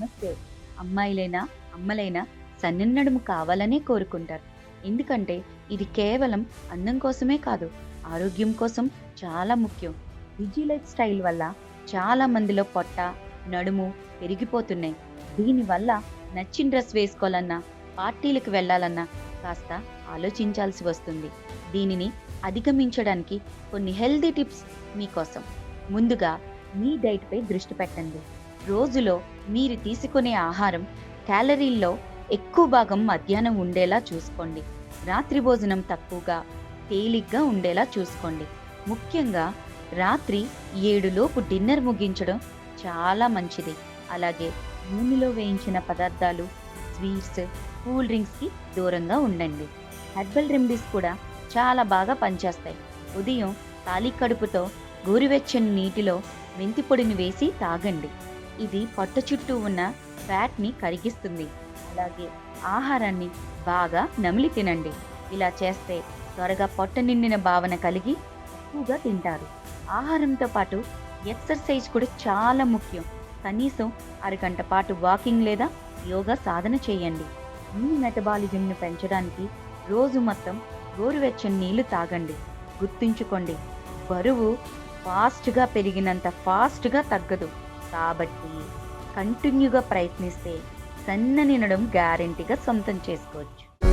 నమస్తే. అమ్మాయిలైనా అమ్మలైనా సన్ననడుము కావాలనే కోరుకుంటారు. ఎందుకంటే ఇది కేవలం అందం కోసమే కాదు ఆరోగ్యం కోసం చాలా ముఖ్యం. బిజీ లైఫ్ స్టైల్ వల్ల చాలా మందిలో పొట్ట నడుము పెరిగిపోతున్నాయి. దీనివల్ల నచ్చిన డ్రెస్ వేసుకోవాలన్నా పార్టీలకు వెళ్ళాలన్నా కాస్త ఆలోచించాల్సి వస్తుంది. దీనిని అధిగమించడానికి కొన్ని హెల్దీ టిప్స్ మీకోసం. ముందుగా మీ డైట్పై దృష్టి పెట్టండి. రోజులో మీరు తీసుకునే ఆహారం క్యాలరీల్లో ఎక్కువ భాగం మధ్యాహ్నం ఉండేలా చూసుకోండి. రాత్రి భోజనం తక్కువగా తేలిగ్గా ఉండేలా చూసుకోండి. ముఖ్యంగా రాత్రి ఏడులోపు డిన్నర్ ముగించడం చాలా మంచిది. అలాగే నూనెలో వేయించిన పదార్థాలు స్వీట్స్ కూల్ డ్రింక్స్కి దూరంగా ఉండండి. హెర్బల్ రెమెడీస్ కూడా చాలా బాగా పనిచేస్తాయి. ఉదయం ఖాళీ కడుపుతో గోరువెచ్చని నీటిలో మెంతి పొడిని వేసి తాగండి. ఇది పొట్ట చుట్టూ ఉన్న ఫ్యాట్ని కరిగిస్తుంది. అలాగే ఆహారాన్ని బాగా నమిలి తినండి. ఇలా చేస్తే త్వరగా పొట్ట నిండిన భావన కలిగి ఎక్కువగా తింటారు. ఆహారంతో పాటు ఎక్సర్సైజ్ కూడా చాలా ముఖ్యం. కనీసం అరగంట పాటు వాకింగ్ లేదా యోగా సాధన చేయండి. మీ మెటబాలిజంను పెంచడానికి రోజు మొత్తం గోరువెచ్చని నీళ్ళు తాగండి. గుర్తుంచుకోండి బరువు ఫాస్ట్గా పెరిగినంత ఫాస్ట్గా తగ్గదు. కాబట్టి కంటిన్యూగా ప్రయత్నిస్తే సన్ననినడం గ్యారంటీగా సొంతం చేసుకోవచ్చు.